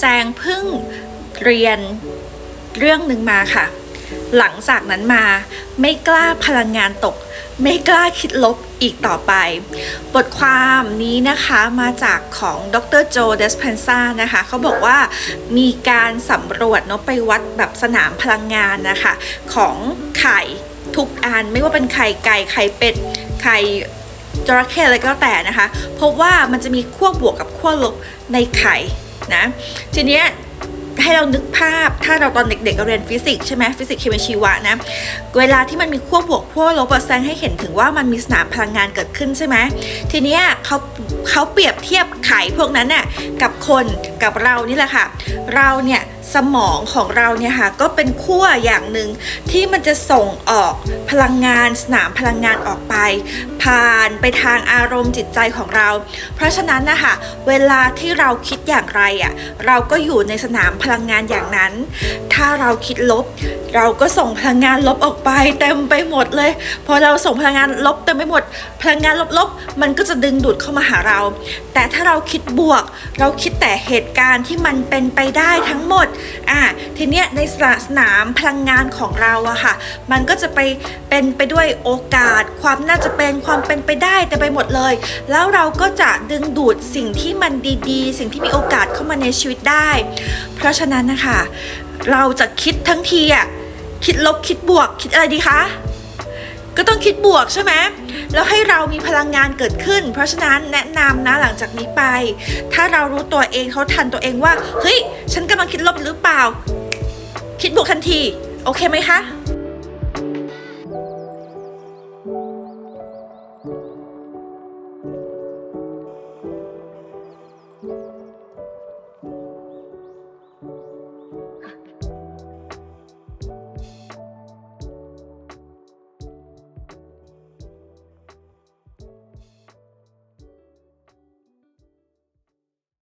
แจงเพิ่งเรียนเรื่องหนึ่งมาค่ะ หลังจากนั้นมาไม่กล้าพลังงานตก ไม่กล้าคิดลบอีกต่อไป บทความนี้นะคะมาจากของดรโจเดสเพนซ่านะคะเขาบอกว่ามีการสำรวจเนาะไปวัดแบบสนามพลังงานนะคะของไข่ทุกอันไม่ว่าเป็นไข่ไก่ไข่เป็ดไข่จระเข้อะไรก็แล้วแต่นะคะพบว่ามันจะมีขั้วบวกกับขั้วลบในไข่ นะทีเนี้ยให้เรานึกภาพถ้าเราตอนเด็กๆเราเรียนฟิสิกส์ใช่ไหมฟิสิกส์เคมีชีวะนะ เวลาที่มันมีขั้วบวกขั้วลบอะแสดงให้เห็นถึงว่ามันมีสนามพลังงานเกิดขึ้นใช่ไหมทีนี้เขาเขาเปรียบเทียบไข่พวกนั้นน่ะกับคนกับเรานี่แหละค่ะ เราเนี่ยสมองของเราเนี่ยค่ะก็เป็นขั้วอย่างหนึ่งที่มันจะส่งออกพลังงานสนามพลังงานออกไป ผ่านไปทางอารมณ์จิตใจของเรา เพราะฉะนั้นนะคะเวลาที่เราคิดอย่างไรอะเราก็อยู่ในสนามพลังงานอย่างนั้นถ้าเราคิดลบ เราก็ส่งพลังงานลบออกไปเต็มไปหมดเลยพอเราส่งพลังงานลบเต็มไปหมด พลังงานลบๆ มันก็จะดึงดูดเข้ามาหาเรา แต่ถ้าเราคิดบวก เราคิดแต่เหตุการณ์ที่มันเป็นไปได้ทั้งหมดอะทีเนี้ยในสนามพลังงานของเราอะค่ะ มันก็จะไปเป็นไปด้วยโอกาส ความน่าจะเป็นความเป็นไปได้แต่ไปหมดเลย แล้วเราก็จะดึงดูดสิ่งที่มันดีๆ สิ่งที่มีโอกาสเข้ามาในชีวิตได้ เพราะฉะนั้นนะคะ เราจะคิดทั้งทีอะคิดลบคิดบวกคิดอะไรดีคะก็ต้องคิดบวกใช่ไหมแล้วให้เรามีพลังงานเกิดขึ้น เพราะฉะนั้นแนะนำนะหลังจากนี้ไป ถ้าเรารู้ตัวเองเขาทันตัวเองว่าเฮ้ยฉันกำลังคิดลบหรือเปล่า คิดบวกทันที โอเคไหมคะ